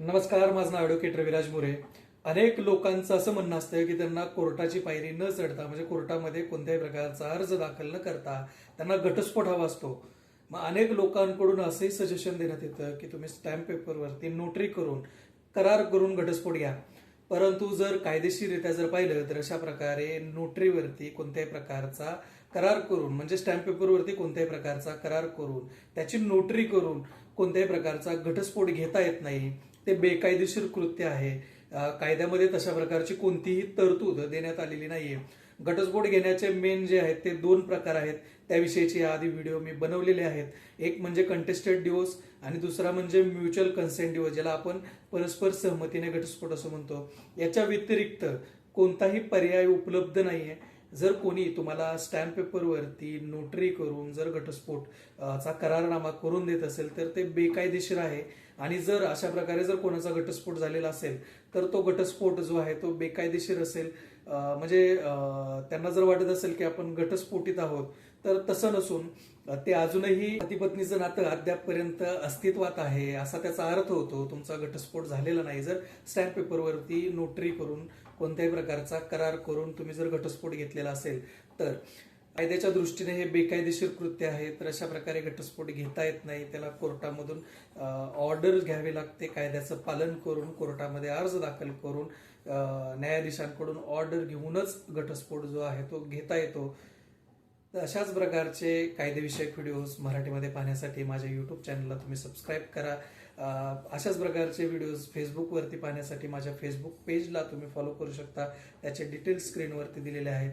नमस्कार माझं नाव ॲडव्होकेट रविराज मोरे. अनेक लोकांचं असं म्हणणं असतं की त्यांना कोर्टाची पायरी न चढता म्हणजे कोर्टामध्ये कोणत्याही प्रकारचा अर्ज दाखल न करता त्यांना घटस्फोट हवा असतो. मग अनेक लोकांकडून असंही सजेशन देण्यात येतं की तुम्ही स्टॅम्प पेपरवरती नोटरी करून करार करून घटस्फोट घ्या. परंतु जर कायदेशीररित्या जर पाहिलं तर अशा प्रकारे नोटरीवरती कोणत्याही प्रकारचा करार करून म्हणजे स्टॅम्प पेपरवरती कोणत्याही प्रकारचा करार करून त्याची नोटरी करून कोणत्याही प्रकारचा घटस्फोट घेता येत नाही. ते बेकायदेशीर कृत्य आहे. कायद्यामध्ये तशा प्रकारची कोणतीही तरतूद देण्यात आलेली नाहीये. घटस्फोट घेण्याचे मेन जे आहेत ते दोन प्रकार आहेत. त्याविषयीचे आधी व्हिडिओ मी बनवलेले आहेत. एक म्हणजे कंटेस्टेड डिवोर्स आणि दुसरा म्हणजे म्युच्युअल कन्सेंट डिवोर्स ज्याला आपण परस्पर सहमतीने घटस्फोट असं म्हणतो. याच्या व्यतिरिक्त कोणताही पर्याय उपलब्ध नाहीये. जर कोणी तुम्हाला स्टॅम्प पेपरवरती नोटरी करून जर घटस्फोट चा करारनामा करून देत असेल तर ते बेकायदेशीर आहे. आणि जर अशा प्रकारे जर कोणाचा घटस्फोट झालेला असेल तर तो घटस्फोट जो आहे तो बेकायदेशीर असेल. म्हणजे त्यांना जर वाटत असेल की आपण घटस्फोटीत आहोत तर तसं नसून ते अजूनही पतीपत्नीचं नातं अद्यापपर्यंत अस्तित्वात आहे असा त्याचा अर्थ होतो. तुमचा घटस्फोट झालेला नाही. जर स्टॅम्प पेपरवरती नोटरी करून कोणत्याही प्रकारचा करार करून तुम्ही जर घटस्फोट घेतलेला असेल तर कायद्याच्या दृष्टीने हे बेकायदेशीर कृत्य आहे तर अशा प्रकारे घटस्फोट घेता येत नाही. त्याला कोर्टामधून ऑर्डर घ्यावी लागते. कायद्याचं पालन करून कोर्टामध्ये अर्ज दाखल करून न्यायाधीशांकडून ऑर्डर घेऊनच घटस्फोट जो आहे तो घेता येतो. तर अशाच प्रकारचे कायदेविषयक व्हिडिओज मराठीमध्ये पाहण्यासाठी माझ्या युट्यूब चॅनलला तुम्ही सबस्क्राईब करा. अशाच प्रकारचे व्हिडिओज फेसबुकवरती पाहण्यासाठी माझ्या फेसबुक पेजला तुम्ही फॉलो करू शकता. त्याचे डिटेल्स स्क्रीनवरती दिलेले आहेत.